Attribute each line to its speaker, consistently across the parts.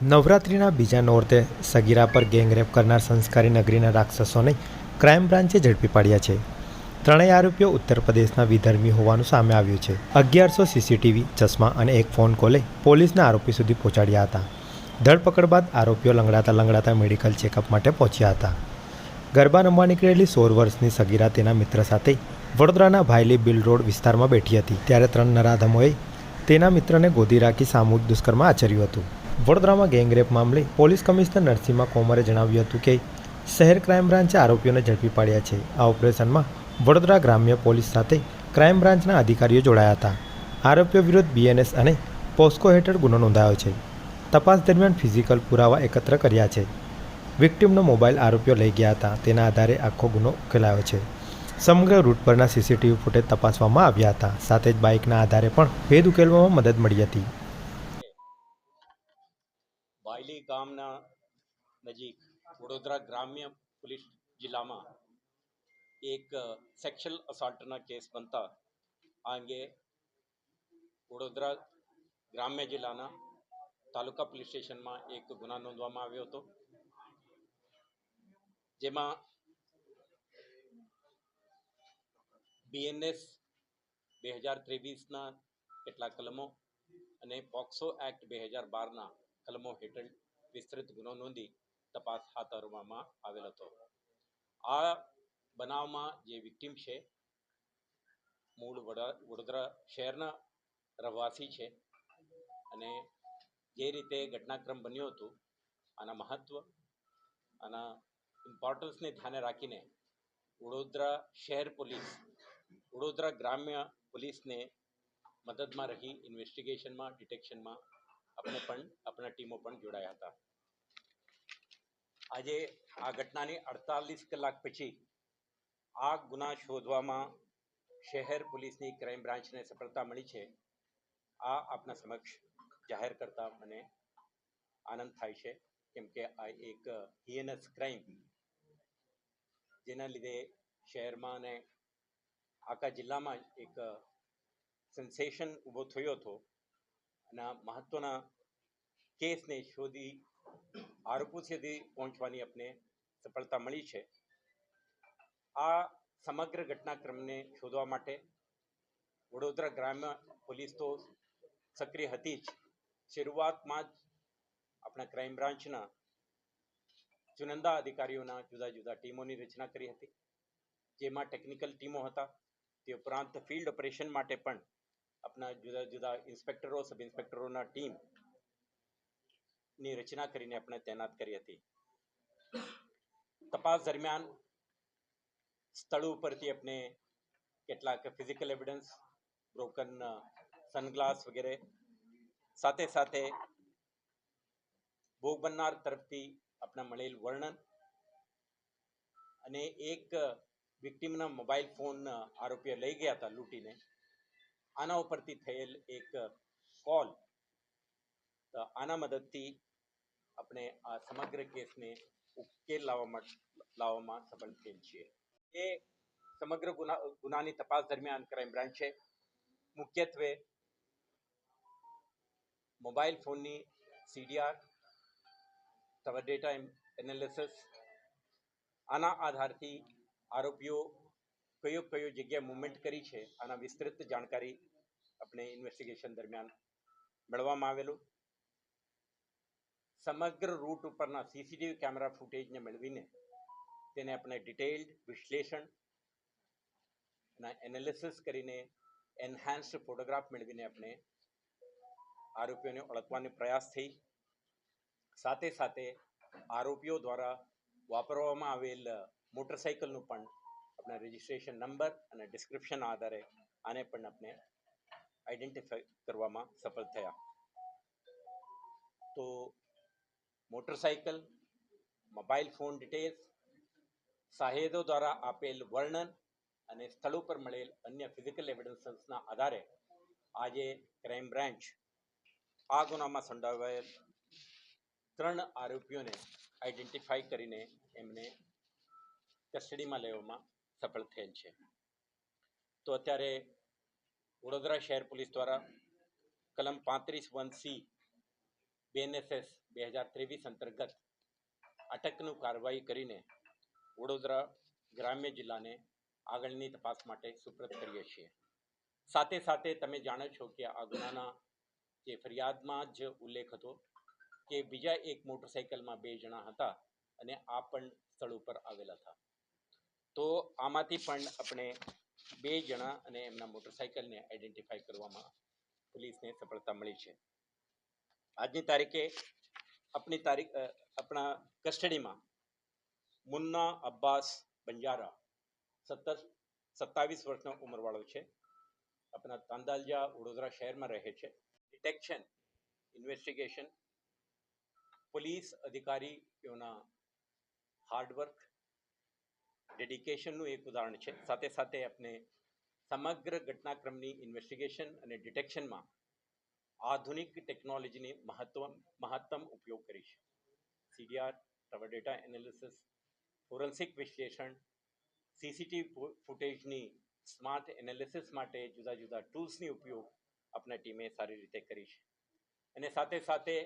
Speaker 1: નવરાત્રિના બીજા નોરતે સગીરા પર ગેંગરેપ કરનાર સંસ્કારી નગરીના રાક્ષસોને ક્રાઇમ બ્રાન્ચે ઝડપી પાડ્યા છે. ત્રણેય આરોપીઓ ઉત્તર પ્રદેશના વિધર્મી હોવાનું સામે આવ્યું છે. અગિયારસો સીસીટીવી ચશ્મા અને એક ફોન કોલે પોલીસના આરોપી સુધી પહોંચાડ્યા હતા. ધરપકડ બાદ આરોપીઓ લંગડાતા લંગડાતા મેડિકલ ચેકઅપ માટે પહોંચ્યા હતા. ગરબા રમવા નીકળેલી સોળ વર્ષની સગીરા તેના મિત્ર સાથે વડોદરાના ભાયલી બિલ રોડ વિસ્તારમાં બેઠી હતી. ત્યારે ત્રણ નરાધમોએ તેના મિત્રને ગોદી રાખી સામૂહિક દુષ્કર્મ આચર્યું હતું. વડોદરામાં ગેંગરેપ મામલે પોલીસ કમિશનર નરસિંહા કોમરે જણાવ્યું હતું કે શહેર ક્રાઇમ બ્રાન્ચે આરોપીઓને ઝડપી પાડ્યા છે. આ ઓપરેશનમાં વડોદરા ગ્રામ્ય પોલીસ સાથે ક્રાઇમ બ્રાન્ચના અધિકારીઓ જોડાયા હતા. આરોપીઓ વિરુદ્ધ બીએનએસ અને પોસ્કો હેઠળ ગુનો નોંધાયો છે. તપાસ દરમિયાન ફિઝિકલ પુરાવા એકત્ર કર્યા છે. વિક્ટિમનો મોબાઈલ આરોપીઓ લઈ ગયા હતા. તેના આધારે આખો ગુનો ઉકેલાયો છે. સમગ્ર રૂટ પરના સીસીટીવી ફૂટેજ તપાસવામાં આવ્યા હતા. સાથે જ બાઇકના આધારે પણ ભેદ ઉકેલવામાં મદદ મળી હતી.
Speaker 2: ગામના નજીક વડોદરા ગ્રામ્ય પોલીસ જિલ્લામાં એક સેક્સ્યુઅલ અસોલ્ટના કેસ બનતા આ અંગે વડોદરા ગ્રામ્ય જિલ્લાના તાલુકા પોલીસ સ્ટેશનમાં એક ગુના નોંધવામાં આવ્યો હતો. જેમાં બીએનએસ બે હજાર ત્રેવીસના કેટલાક કલમો અને પોક્સો એક્ટ બે હજાર બારના કલમો હેઠળ વિસ્તૃત ગુનો નોંધી તપાસ હાથ ધરવામાં આવેલ હતો. આ બનાવમાં જે વિક્ટીમ છે, મૂળ વડોદરા શહેરના રહેવાસી છે અને જે રીતે ઘટનાક્રમ બન્યો હતો, આના મહત્વ, આના ઇમ્પોર્ટન્સને ધ્યાને રાખીને વડોદરા શહેર પોલીસ, વડોદરા ગ્રામ્ય પોલીસને મદદમાં રહી ઇન્વેસ્ટિગેશનમાં ડિટેક્શનમાં આપણે પણ, આપણા ટીમો પણ જોડાયા હતા. આજે આ ઘટનાની અડતાલીસ કલાક પછી આ ગુના શોધવામાં શહેર પોલીસની ક્રાઇમ બ્રાન્ચને સફળતા મળી છે. આ આપના સમક્ષ જાહેર કરતા મને આનંદ થાય છે, કેમ કે આ એક હિયનસ ક્રાઇમ જેના લીધે શહેરમાં અને આખા જિલ્લામાં એક સેન્સેશન ઊભો થયો હતો. અને આ મહત્વના કેસને શોધી આરોપો સુધી પહોંચવાની આપણે સફળતા મળી છે. આ સમગ્ર ઘટનાક્રમને શોધવા માટે વડોદરા ગ્રામ્ય પોલીસ તો સક્રિય હતી જ. શરૂઆતમાં જ આપણા ક્રાઇમ બ્રાન્ચના ચુનંદા અધિકારીઓના જુદા જુદા ટીમોની રચના કરી હતી. જેમાં ટેકનિકલ ટીમો હતા. તે ઉપરાંત ફિલ્ડ ઓપરેશન માટે પણ આપણા જુદા જુદા ઇન્સ્પેક્ટરો, સબ ઇન્સ્પેક્ટરોના ટીમની રચના કરીને આપણે તૈનાત કરી હતી. તપાસ દરમિયાન સ્થળ ઉપરથી આપણે કેટલાક ફિઝિકલ એવિડન્સ બ્રોકન સનગ્લાસ વગેરે સાથે સાથે ભોગ બનનાર તરફથી આપણા મળેલ વર્ણન અને એક વિક્ટીમના મોબાઈલ ફોન આરોપીએ લઈ ગયા હતા લૂંટીને. આના ઉપરથી થયેલ એક કોલ. આના મદદથી આપણે આ સમગ્ર કેસને ઉકેલ લાવવા લાવવામાં સફળ થયેલ છીએ એ સમગ્ર ગુના, ગુનાની તપાસ દરમિયાન ક્રાઇમ બ્રાન્ચે મુખ્યત્વે મોબાઈલ ફોનની સીડીઆર તવા ડેટા એનાલિસિસ આના આધારથી આરોપીઓ કયો કયો જગ્યાએ મુવમેન્ટ કરી છે આના વિસ્તૃત જાણકારી આપણે ઇન્વેસ્ટિગેશન દરમિયાન મેળવવામાં આવેલું. સમગ્ર રૂટ ઉપરના સીસીટીવી કેમેરા ફૂટેજને મેળવીને તેને આપણે ડિટેલ્ડ વિશ્લેષણ અને એનાલિસિસ કરીને એન્હાન્સ્ડ ફોટોગ્રાફ મેળવીને આપણે આરોપીઓને ઓળખવાનો પ્રયાસ થઈ. સાથે સાથે આરોપીઓ દ્વારા વાપરવામાં આવેલ મોટરસાઇકલનું પણ આપણે રજિસ્ટ્રેશન નંબર અને ડિસ્ક્રિપ્શન આધારે આને પણ આપણે આઈડેન્ટિફાઈ કરવામાં સફળ થયા તો મોટરસાઇકલ મોબાઈલ ફોન ડિટેલ્સ સાહેદો દ્વારા આપેલ વર્ણન અને સ્થળ ઉપર મળેલ અન્ય ફિઝિકલ એવિડન્સના આધારે આજે ક્રાઇમ બ્રાન્ચ આ ગુનામાં સંડોવાયેલ ત્રણ આરોપીઓને આઈડેન્ટિફાઈ કરીને એમને કસ્ટડીમાં લેવામાં સફળ થયેલ છે. તો અત્યારે વડોદરા શહેર પોલીસ દ્વારા કલમ પાંત્રીસ વન સી બીએનએસએસ બે હજાર ત્રેવીસ અંતર્ગત અટકનું કાર્યવાહી કરીને વડોદરા ગ્રામ્ય જિલ્લાને આગળની તપાસ માટે સુપ્રત કરીએ છીએ. સાથે સાથે તમે જાણો છો કે આ ગુનાના જે ફરિયાદમાં જ ઉલ્લેખ હતો કે બીજા એક મોટરસાઇકલમાં બે જણા હતા અને આ પણ સ્થળ ઉપર આવેલા હતા. તો આમાંથી પણ આપણે બે જણા અને એમના મોટરસાઇકલને આઈડેન્ટિફાઈ કરવામાં પોલીસને સફળતા મળી છે. આજની તારીખે આપણી તારીખ આપણા કસ્ટડીમાં મુન્ના અબ્બાસ બંજારા, સત્તર, સત્તાવીસ વર્ષનો ઉંમરવાળો છે. આપણા તાંદાલજા વડોદરા શહેરમાં રહે છે. ડિટેક્શન ઇન્વેસ્ટિગેશન પોલીસ અધિકારીઓના હાર્ડવર્ક ડેડિકેશનનું એક ઉદાહરણ છે. સાથે સાથે આપણે સમગ્ર ઘટનાક્રમની ઇન્વેસ્ટિગેશન અને ડિટેક્શનમાં આધુનિક ટેકનોલોજીની મહત્વ મહત્તમ ઉપયોગ કરીશ. CDR tower data analysis forensic વિશ્લેષણ સીસીટીવી ફૂટેજની સ્માર્ટ એનાલિસિસ માટે જુદા જુદા ટૂલ્સની ઉપયોગ આપણા ટીમે સારી રીતે કરી છે અને સાથે સાથે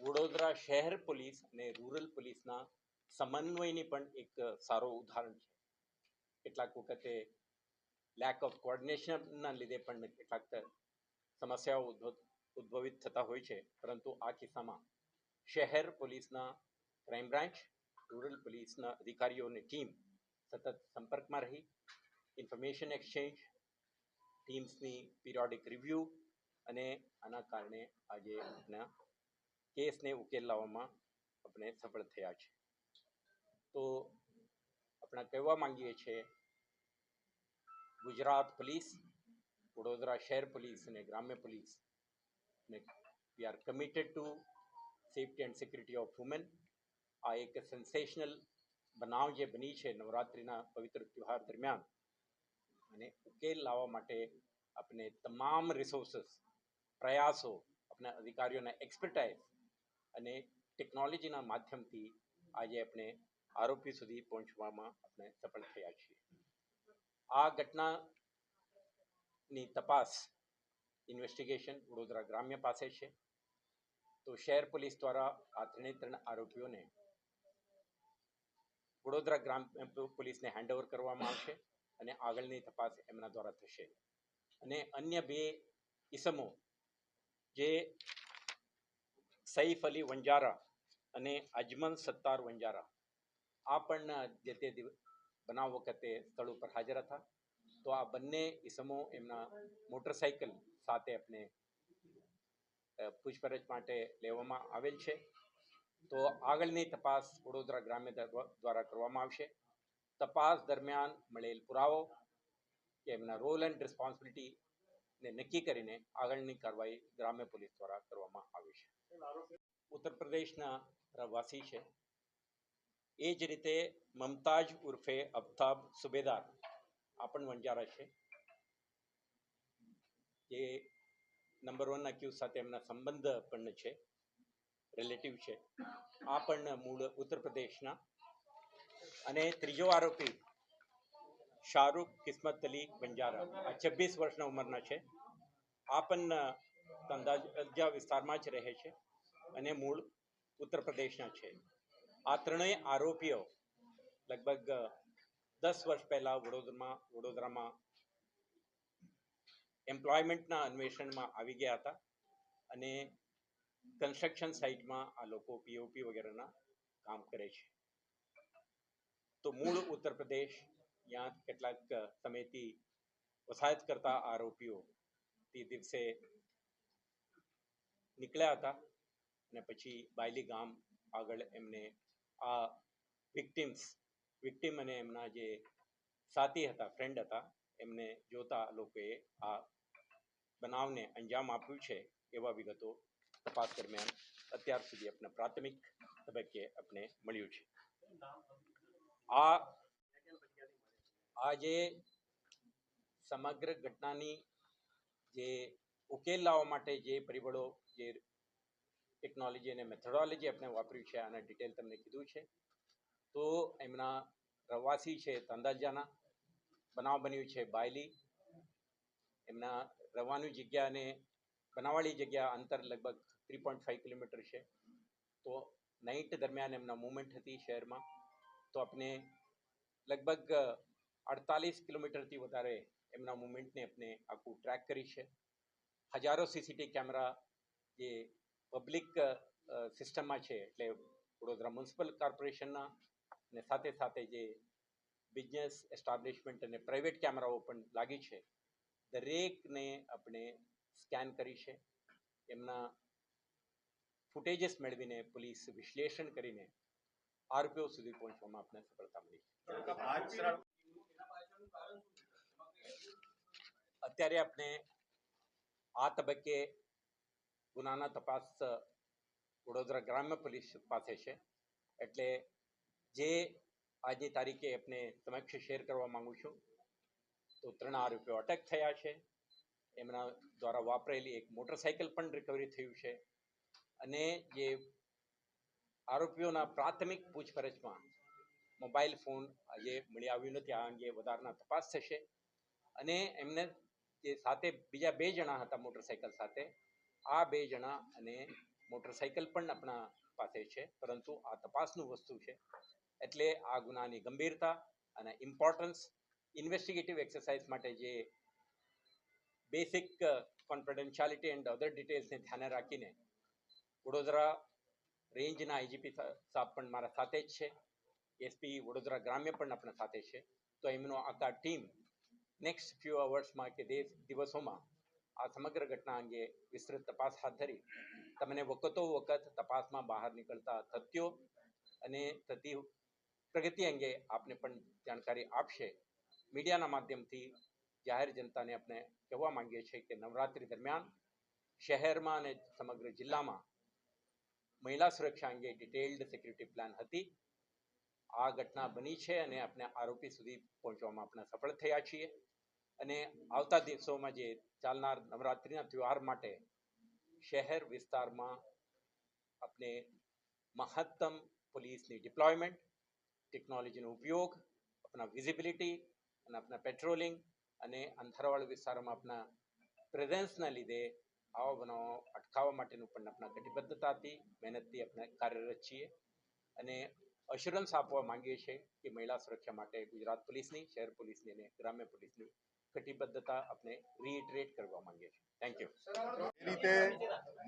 Speaker 2: વડોદરા શહેર પોલીસ અને રૂરલ પોલીસના સમન્વયની પણ એક સારો ઉદાહરણ છે. કેટલાક વખતે લેક ઓફ કોર્ડિનેશનના લીધે પણ કેટલાક સમસ્યાઓ ઉદ્ભવ, ઉદ્ભવિત થતા હોય છે. પરંતુ આ કિસ્સામાં શહેર પોલીસના ક્રાઇમ બ્રાન્ચ રૂરલ પોલીસના અધિકારીઓની ટીમ સતત સંપર્કમાં રહી. ઇન્ફોર્મેશન એક્સચેન્જ ટીમ્સની પિરિયોડિક રિવ્યૂ અને આના કારણે આજે આપણા કેસને ઉકેલ લાવવામાં આપણે સફળ થયા છે. તો આપણે કહેવા માંગીએ છીએ ગુજરાત પોલીસ, વડોદરા શહેર પોલીસ અને ગ્રામ્ય પોલીસ ને we are committed to safety and security of women આ એક સેન્સેશનલ બનાવ જે બની છે નવરાત્રિના પવિત્ર તહેવાર દરમિયાન. અને ઉકેલ લાવવા માટે આપણે તમામ રિસોર્સિસ પ્રયાસો આપણા અધિકારીઓના એક્સપર્ટાઇઝ અને ટેકનોલોજીના માધ્યમથી આજે આપણે આરોપી સુધી પહોંચવામાં આપણે સફળ થયા છીએ. આ ઘટનાની તપાસ ઇન્વેસ્ટિગેશન વડોદરા ગ્રામ્ય પાસે છે. તો શહેર પોલીસ દ્વારા આ ત્રણે ત્રણ આરોપીઓને વડોદરા ગ્રામ પોલીસને હેન્ડઓવર કરવામાં આવશે અને આગળની તપાસ એમના દ્વારા થશે. અને અન્ય બે ઇસમો જે સૈફ અલી વંજારા અને અજમલ સત્તાર વંજારા આ જે તે બનાવ વખતે સ્થળ ઉપર હાજર હતા. તો આ બંને ઇસમો એમના મોટરસાઇકલ સાથે આપણે પૂછપરછ માટે લેવામાં આવેલ છે. તો આગળની તપાસ વડોદરા ગ્રામ્ય દ્વારા કરવામાં આવશે. તપાસ દરમિયાન મળેલ પુરાવો કે એમના રોલ એન્ડ રિસ્પોન્સિબિલિટી ને નક્કી કરીને આગળની કાર્યવાહી ગ્રામ્ય પોલીસ દ્વારા કરવામાં આવે છે. ઉત્તર પ્રદેશના રહેવાસી છે. એ જ રીતે મમતાજ ઉર્ફે અફતાબ સુબેદાર આ પણ વંજારા છે. જે નંબર વન અક્યુઝ સાથે એમના સંબંધ પણ છે. રિલેટિવ છે. આ પણ મૂળ ઉત્તર અને ત્રીજો આરોપી શાહરૂખ કિસ્મત અલી બંજારા આ છવ્વીસ વર્ષના ઉંમરના છે. આ પણ તંદાજા વિસ્તારમાં જ રહે છે અને મૂળ ઉત્તર પ્રદેશના છે. આ ત્રણેય આરોપીઓ લગભગ દસ વર્ષ પહેલાં વડોદરામાં વડોદરામાં એમ્પ્લોયમેન્ટના અન્વેષણમાં આવી ગયા હતા અને કન્સ્ટ્રક્શન સાઇટમાં આ લોકો પીઓપી વગેરેના કામ કરે છે. તો મૂળ ઉત્તર પ્રદેશ ત્યાં કેટલાક સમયથી વસાહત કરતા આરોપીઓ તે દિવસે નીકળ્યા હતા અને પછી બાયલી ગામ આગળ એમને આ વિક્ટિમ્સ, વિક્ટિમ અને એમના જે સાથી હતા ફ્રેન્ડ હતા, એમને જોતા લોકોએ આ બનાવને અંજામ આપ્યું છે એવા વિગતો તપાસ દરમિયાન અત્યાર સુધી આપણે પ્રાથમિક તબક્કે આપણે મળ્યું છે. આ આ જે સમગ્ર ઘટનાની જે ઉકેલ લાવવા માટે જે પરિબળો જે ટેકનોલોજી અને મેથોડોલોજી આપણે વાપર્યું છે, આના ડિટેલ તમને કીધું છે. તો એમના રવાસી છે તંદાજાના, બનાવ બન્યું છે બાયલી. એમના રહેવાની જગ્યા અને બનાવાળી જગ્યા અંતર લગભગ થ્રી પોઈન્ટ ફાઈવ કિલોમીટર છે. તો નાઇટ દરમિયાન એમના મુવમેન્ટ હતી શહેરમાં. તો આપણે લગભગ અડતાલીસ કિલોમીટરથી વધારે એમના મુવમેન્ટને આપણે આખું ટ્રેક કરી છે. હજારો સીસીટીવી કેમેરા જે પબ્લિક સિસ્ટમમાં છે, એટલે વડોદરા મ્યુનિસિપલ કોર્પોરેશનના અને સાથે સાથે જે બિઝનેસ એસ્ટાબ્લિશમેન્ટ અને પ્રાઇવેટ કેમેરાઓ પણ લાગી છે. દરેકને આપણે સ્કેન કરી છે. એમના ફૂટેજીસ મેળવીને પોલીસ વિશ્લેષણ કરીને આરપીઓ સુધી પહોંચવામાં આપણે સફળતા મળી છે. અત્યારે આપણે આ તબક્કે ગુનાના તપાસ વડોદરા ગ્રામ્ય પોલીસ પાસે છે. એટલે જે આજે તારીખે આપણે સમક્ષ શેર કરવા માંગુ છું, તો ત્રણ આરોપીઓ અટક થયા છે. એમના દ્વારા વાપરેલી એક મોટરસાઇકલ પણ રિકવરી થયું છે. અને જે આરોપીઓના પ્રાથમિક પૂછપરછમાં મોબાઈલ ફોન આજે મળી આવ્યું નથી. આ અંગે વધારાના તપાસ થશે. અને એમને જે સાથે બીજા બે જણા હતા મોટરસાઇકલ સાથે આ બે જણા અને મોટરસાઇકલ પણ આપણા પાસે છે, પરંતુ આ તપાસનું વસ્તુ છે. એટલે આ ગુનાની ગંભીરતા અને ઇમ્પોર્ટન્સ ઇન્વેસ્ટિગેટિવ એક્સરસાઇઝ માટે જે બેસિક કોન્ફિડેન્શિયાલિટી એન્ડ અધર ડિટેલ્સને ધ્યાને રાખીને વડોદરા રેન્જના આઈજીપી સાહેબ પણ મારા સાથે જ છે. એસપી વડોદરા ગ્રામ્ય પણ આપણા સાથે છે. તો એમનો આખા ટીમ નેક્સ્ટ ફ્યુ અવર્સમાં કે દિવસોમાં આ સમગ્ર ઘટના અંગે વિસ્તૃત તપાસ હાથ ધરી. તમને વખતો વખત તપાસમાં બહાર નીકળતા તથ્યો અને થતી પ્રગતિ અંગે આપને પણ જાણકારી આપશે. મીડિયાના માધ્યમથી જાહેર જનતાને આપણે કહેવા માંગીએ છીએ કે નવરાત્રિ દરમિયાન શહેરમાં અને સમગ્ર જિલ્લામાં મહિલા સુરક્ષા અંગે ડિટેલ્ડ સિક્યુરિટી પ્લાન હતી. આ ઘટના બની છે અને આપણે આરોપી સુધી પહોંચવામાં આપણે સફળ થયા છીએ. અને આવતા દિવસોમાં જે ચાલનાર નવરાત્રિના તહેવાર માટે શહેર વિસ્તારમાં આપણે મહત્તમ પોલીસની ડિપ્લોયમેન્ટ, ટેકનોલોજીનો ઉપયોગ, આપણા વિઝિબિલિટી અને આપણા પેટ્રોલિંગ અને અંધારાવાળા વિસ્તારોમાં આપણા પ્રેઝન્સના લીધે આવા બનાવો અટકાવવા માટેનું પણ આપણા કટિબદ્ધતાથી, મહેનતથી આપણે કાર્યરત છીએ. અને અશ્યોરન્સ આપવા માંગીએ છીએ કે મહિલા સુરક્ષા માટે ગુજરાત પોલીસની, શહેર પોલીસની અને ગ્રામ્ય પોલીસની કટિબદ્ધતા આપણે રીઇટરેટ કરવા માંગીએ છીએ. થેન્ક યુ
Speaker 3: એ રીતે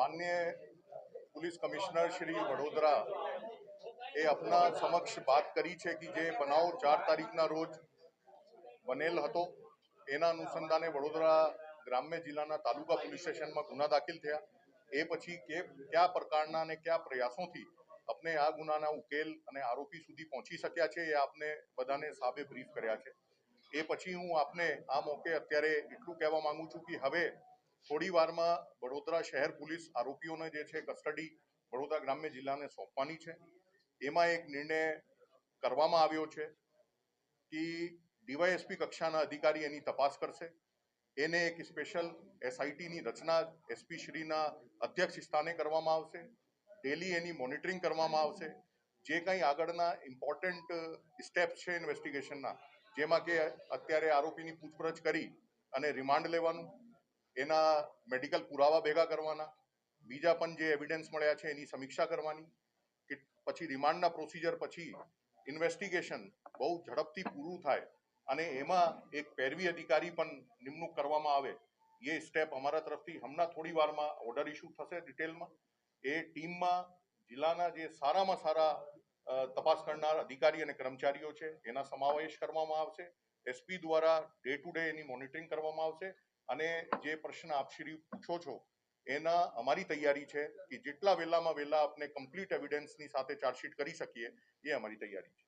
Speaker 3: માન્ય પોલીસ કમિશનર શ્રી વડોદરા એ આપના સમક્ષ વાત કરી છે કે જે બનાવ ચાર તારીખના રોજ બનેલ હતો. એના અનુસંધાને વડોદરા ગ્રામ્ય જિલ્લાના તાલુકા પોલીસ સ્ટેશનમાં ગુના દાખલ થયા. એ પછી કે કયા પ્રકારના અને કયા પ્રયાસોથી આપણે આ ગુનાના ઉકેલ અને આરોપી સુધી પહોંચી શક્યા છે એ આપને બધાને સાબે બ્રીફ કર્યા છે. એ પછી હું આપને આ મોકે અત્યારે એટલું કહેવા માંગુ છું કે હવે થોડી વારમાં વડોદરા શહેર પોલીસ આરોપીઓને જે છે કસ્ટડી વડોદરા ગ્રામ્ય જિલ્લાને સોંપવાની છે. એમાં એક નિર્ણય કરવામાં આવ્યો છે કે ડીવાયએસપી કક્ષાના અધિકારી એની તપાસ કરશે. એને એક સ્પેશિયલ એસઆઈટીની રચના એસપી શ્રીના અધ્યક્ષ સ્થાને કરવામાં આવશે. ડેલી એની મોનિટરિંગ કરવામાં આવશે. જે કંઈ આગળના ઇમ્પોર્ટન્ટ સ્ટેપ છે ઇન્વેસ્ટિગેશનના જેમાં કે અત્યારે આરોપીની પૂછપરછ કરી અને રિમાન્ડ લેવાનું, એના મેડિકલ પુરાવા ભેગા કરવાના, બીજા પણ જે એવિડન્સ મળ્યા છે એની સમીક્ષા કરવાની, કે પછી રિમાન્ડના પ્રોસિજર પછી ઇન્વેસ્ટિગેશન બહુ ઝડપથી પૂરું થાય અને એમાં એક પેરવી અધિકારી પણ નિમણૂક કરવામાં આવે, એ સ્ટેપ અમારા તરફથી હમણાં થોડી વારમાં ઓર્ડર ઇસ્યુ થશે ડિટેલમાં એ ટીમમાં જિલ્લાના જે સારામાં સારા તપાસ કરનાર અધિકારી અને કર્મચારીઓ છે. એના સમાવેશ કરવામાં આવશે. એસપી દ્વારા ડે ટુ ડે એની મોનિટરિંગ કરવામાં આવશે અને જે પ્રશ્ન આપ શ્રી પૂછો છો, એના અમારી તૈયારી છે કે જેટલા વહેલામાં વહેલા આપણે કમ્પ્લીટ એવિડન્સની સાથે ચાર્જશીટ કરી શકીએ, એ અમારી તૈયારી છે.